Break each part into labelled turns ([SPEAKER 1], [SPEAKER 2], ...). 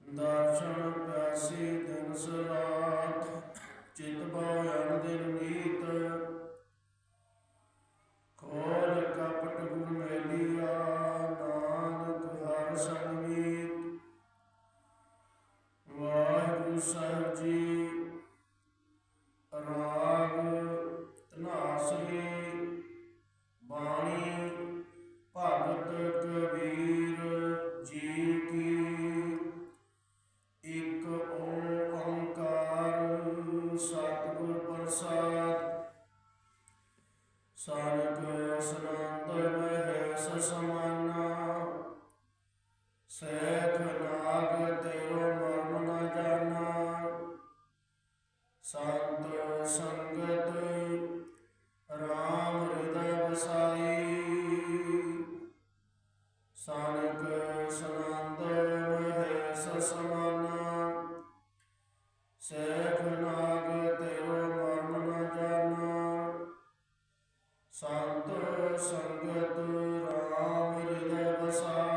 [SPEAKER 1] ਦਰਸ਼ਨ ਪਿਆਸੀ ਦਿਨ ਸਰਾਤ ਚਿਤ ਪਾਇਨ ਵਾਹਿਗੁਰੂ ਰਾਗ ਧਨਾਸਰੀ ਬਾਣੀ ਭਗਤ ਕਬੀਰ ਜੀ ਕੀ ਇਕ ਓੰਕਾਰ ਸਤਿਗੁਰ ਪ੍ਰਸਾਦ। ਸਾਰਕ ਸਨੰਦ ਮਹਿ ਸਮਾਨਾ, ਸੇਖ ਨਾਗ ਤੇਰੋ ਮਰਮ ਨਾ ਜਾਣਾ ਸੰਤ ਸੰਗਤ, ਰਾਮ ਹਿਰਦੈ ਵਸਾਈ ਸਾਨਕ ਸਨੰਦ ਮਹਿ ਸਮਾਨਾ ਸੇਖ ਨਾਗ ਤੇਰੋ ਮਰਮ ਨ ਜਾਣਾ। ਸੰਤ ਸੰਗਤ, ਰਾਮ ਹਿਰਦੈ ਵਸਾਈ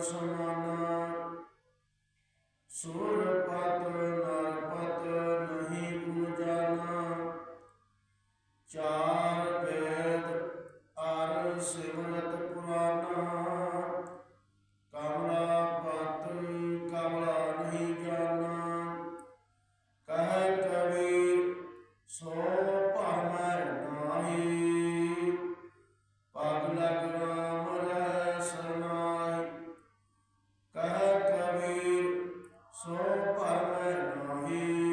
[SPEAKER 1] ਸਮਾਨਾ। ਸੁਰ ਪਤ ਨਰ ਪਤ ਨਹੀਂ ਗੁਣ ਜਾਣਾ। ਚਾਰ ਕਹਿ ਕਬੀਰ ਸੋ ਭਰਮੈ ਨਾਹੀ